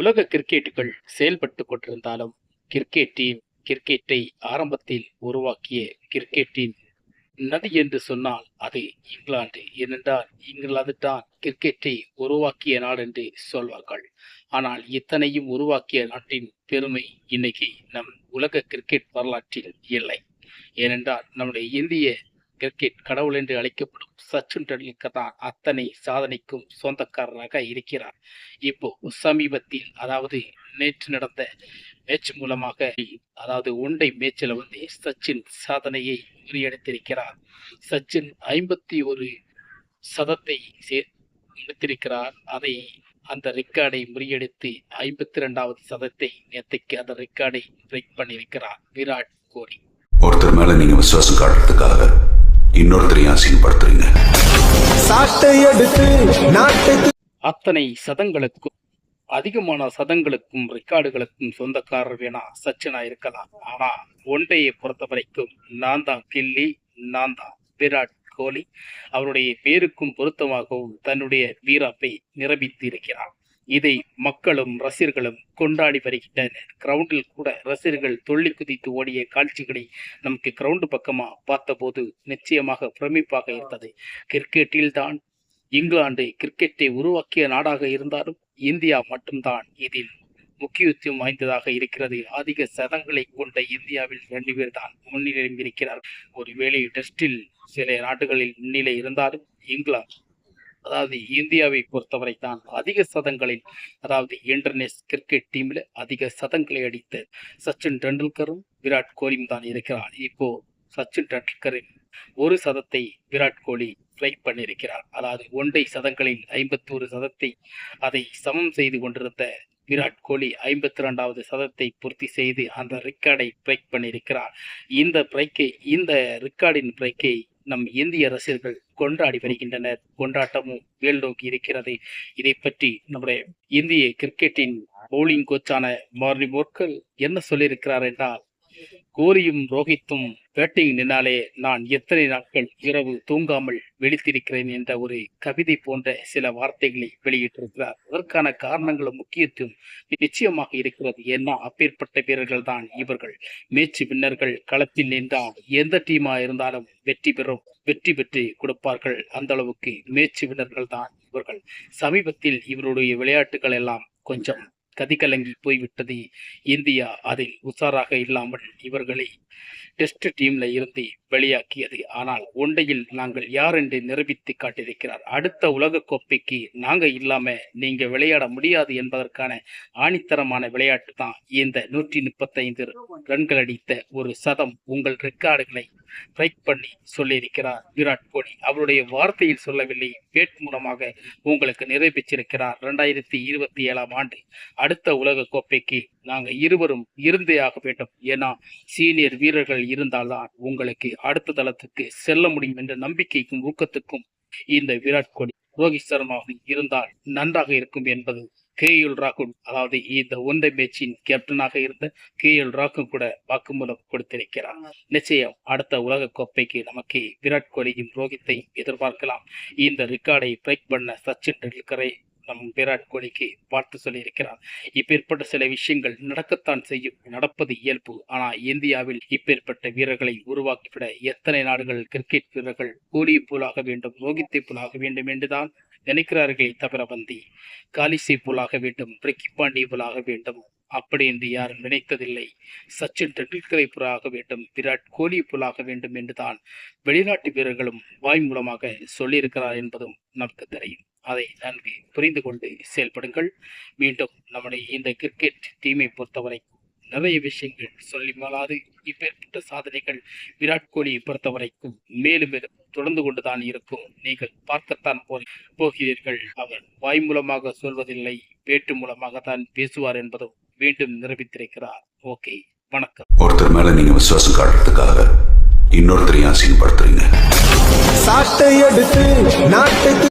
உலக கிரிக்கெட்டுகள் செயல்பட்டு கொண்டிருந்தாலும் கிரிக்கெட் டீம் கிரிக்கெட்டை ஆரம்பத்தில் உருவாக்கிய கிரிக்கெட்டின் நதி என்று சொன்னால் அது இங்கிலாந்து. ஏனென்றால் இங்கிலாந்து தான் கிரிக்கெட்டை உருவாக்கிய நாடு என்று சொல்வார்கள். ஆனால் இத்தனையும் உருவாக்கிய நாட்டின் பெருமை இன்னைக்கு நம் உலக கிரிக்கெட் வரலாற்றில் இல்லை. ஏனென்றால் நம்முடைய இந்திய கிரிக்கெட் கடவுள் என்று அழைக்கப்படும் சச்சின் டெண்டுல்கர் தான் அத்தனை சாதனைக்கும் சொந்தக்காரராக இருக்கிறார். இப்போ சமீபத்தில் அதாவது நேற்று நடந்த மேட்ச் மூலமாக அதாவது ஒன்றை மேட்சில் வந்து சச்சின் சாதனையை முறியடித்திருக்கிறார். சச்சின் ஐம்பத்தி ஒரு சதத்தை சே எடுத்திருக்கிறார். அதை அந்த ரெக்கார்டை முறியடித்து ஐம்பத்தி ரெண்டாவது சதத்தை நேற்றைக்கு அந்த ரெக்கார்டை பிரேக் பண்ணியிருக்கிறார். விராட் கோலி. ஒருத்தர் மேல நீங்க விசுவாசம் காட்டுறதுக்காக இன்னொருத்தரையும் அசிங்கப்படுத்துறீங்க. அத்தனை சதங்களுக்கும் அதிகமான சதங்களுக்கும் ரெக்கார்டுகளுக்கும் சொந்தக்காரர் வேணா சச்சினா இருக்கலாம். ஆனா ஒன்றையை பொறுத்த வரைக்கும் நான் தான் கில்லி நான் தான் விராட் கோலி. அவருடைய பேருக்கும் பொருத்தமாகவும் தன்னுடைய வீராப்பை நிரூபித்து இருக்கிறார் இதை மக்களும் ரசிகர்களும் கொண்டாடி வருகின்றனர். கிரவுண்டில் கூட ரசிகர்கள் துள்ளி குதித்து ஓடிய காட்சிகளை நமக்கு கிரவுண்டு பக்கமா பார்த்தபோது நிச்சயமாக பிரமிப்பாக இருந்தது. கிரிக்கெட்டில் தான் இங்கிலாந்து கிரிக்கெட்டை உருவாக்கிய நாடாக இருந்தாலும் இந்தியா மட்டும்தான் இதில் முக்கியத்துவம் வாய்ந்ததாக இருக்கிறது. அதிக சதங்களை கொண்ட இந்தியாவில் ரெண்டு பேர் தான் முன்னிலையில் இருக்கிறார் ஒருவேளை டெஸ்டில் சில நாடுகளில் முன்னிலை இருந்தாலும் இங்கிலாந்து அதாவது இந்தியாவை பொறுத்தவரை தான் அதிக சதங்களில் அதாவது இன்டர்நேஷ் கிரிக்கெட் டீம்ல அதிக சதங்களை அடித்த சச்சின் டெண்டுல்கரும் விராட் கோலியும் தான் இருக்கிறார். இப்போ சச்சின் டெண்டுல்கரின் ஒரு சதத்தை விராட் கோலி ஃப்ளைட் பண்ணியிருக்கிறார். அதாவது ஒன்றை சதங்களில் ஐம்பத்தோரு சதத்தை அதை சமம் செய்து கொண்டிருந்த விராட் கோலி ஐம்பத்தி ரெண்டாவது சதத்தை பூர்த்தி செய்து அந்த ரெக்கார்டை பிரேக் பண்ணியிருக்கிறார். இந்த பிரேக்கை இந்த ரெக்கார்டின் பிரேக்கை நம் இந்திய ரசிகர்கள் கொண்டாடி வருகின்றனர் கொண்டாட்டமும் மேல் நோக்கி இருக்கிறது. இதை பற்றி நம்முடைய இந்திய கிரிக்கெட்டின் பவுலிங் கோச்சான மார்னி மோர்க்கல் என்ன சொல்லியிருக்கிறார் என்றால் கோரியும் ரோஹித்தும் பேட்டிங் நின்னாலே நான் எத்தனை நாட்கள் இரவு தூங்காமல் விழித்திருக்கிறேன் என்ற ஒரு கவிதை போன்ற சில வார்த்தைகளை வெளியிட்டிருக்கிறார். அதற்கான காரணங்களும் முக்கியத்துவம் நிச்சயமாக இருக்கிறது. ஏன்னா அப்பேற்பட்ட வீரர்கள் தான் இவர்கள். மேட்ச் வின்னர்கள் களத்தில் நின்றால் எந்த டீமா இருந்தாலும் வெற்றி பெறும் வெற்றி பெற்று கொடுப்பார்கள். அந்த அளவுக்கு மேட்ச் வின்னர்கள் தான் இவர்கள். சமீபத்தில் இவருடைய விளையாட்டுகள் எல்லாம் கொஞ்சம் கதிகலங்கி போய்விட்டது. இந்தியா அதில் உஷாராக இல்லாமல் இவர்களை டெஸ்ட் டீம்ல இருந்து வெளியாக்கியது. ஆனால் ஒன்றையில் நாங்கள் யார் என்று நிரூபித்து காட்டியிருக்கிறார். அடுத்த உலக கோப்பைக்கு நாங்க இல்லாம நீங்க விளையாட முடியாது என்பதற்கான ஆணித்தரமான விளையாட்டு தான் இந்த நூற்றி முப்பத்தைந்து ரன்கள் அடித்த ஒரு சதம் உங்கள் ரெக்கார்டுகளை ஸ்ட்ரைக் பண்ணி சொல்லியிருக்கிறார். விராட் கோலி அவருடைய வார்த்தையில் சொல்லவில்லை. பேட் மூலமாக உங்களுக்கு நிறைவேற்றிருக்கிறார் இரண்டாயிரத்தி இருபத்தி ஏழாம் ஆண்டு அடுத்த உலக கோப்பைக்கு நாங்க இருவரும் இருந்தே ஆக வேண்டும். ஏன்னா சீனியர் வீரர்கள் இருந்தால்தான் உங்களுக்கு அடுத்த தளத்துக்கு செல்ல முடியும் என்ற நம்பிக்கைக்கும் ஊக்கத்துக்கும் இந்த விராட் கோலி ரோஹித் சர்மாவும் இருந்தால் நன்றாக இருக்கும் என்பது கே எல் ராகுல் அதாவது இந்த ஒன்றை மேட்சின் கேப்டனாக இருந்த கே எல் ராகுல் கூட வாக்குமூலம் கொடுத்திருக்கிறார். நிச்சயம் அடுத்த உலக கோப்பைக்கு நமக்கு விராட் கோலியும் ரோஹித்தையும் எதிர்பார்க்கலாம். இந்த ரெக்கார்டை பிரேக் பண்ண சச்சின் டெண்டுல்கரை நம் விராட் கோலிக்கு வாழ்த்து சொல்லியிருக்கிறார். இப்பேற்பட்ட சில விஷயங்கள் நடக்கத்தான் செய்யும். நடப்பது இயல்பு. ஆனால் இந்தியாவில் இப்பேற்பட்ட வீரர்களை உருவாக்கிவிட எத்தனை நாடுகள் கிரிக்கெட் வீரர்கள் கோலி போலாக வேண்டும் ரோஹித்தை போலாக வேண்டும் என்றுதான் நினைக்கிறார்களே தவிர வந்தி காலிசை போலாக வேண்டும் பிரிக்கி பாண்டி போலாக வேண்டும். அப்படி என்று யாரும் நினைத்ததில்லை. சச்சின் டெண்டுல்கரை போலாக வேண்டும் விராட் கோலி போலாக வேண்டும் என்றுதான் வெளிநாட்டு வீரர்களும் வாய் மூலமாக சொல்லியிருக்கிறார் என்பதும் நமக்கு தெரியும். அதை நன்கு புரிந்து கொண்டு செயல்படுங்கள். மீண்டும் நம்முடைய இந்த கிரிக்கெட் டீமை பொறுத்தவரை நிறைய விஷயங்கள் சொல்லி மாளாது இப்பேற்பட்ட சாதனைகள் விராட் கோலியை பொறுத்தவரைக்கும் மேலும் மேலும் தொடர்ந்து கொண்டுதான் இருக்கும். நீங்கள் பார்க்கத்தான் போ போகிறீர்கள். அவர் வாய் மூலமாக சொல்வதில்லை பேட்டு மூலமாக தான் பேசுவார் என்பதும் மீண்டும் நிரூபித்திருக்கிறார். ஓகே வணக்கம். ஒருத்தர் மேல நீங்க விசுவாசம் காட்டுறதுக்காக இன்னொருத்தரையும் அசிங்கப்படுத்துறீங்க. சாட்டை எடுத்து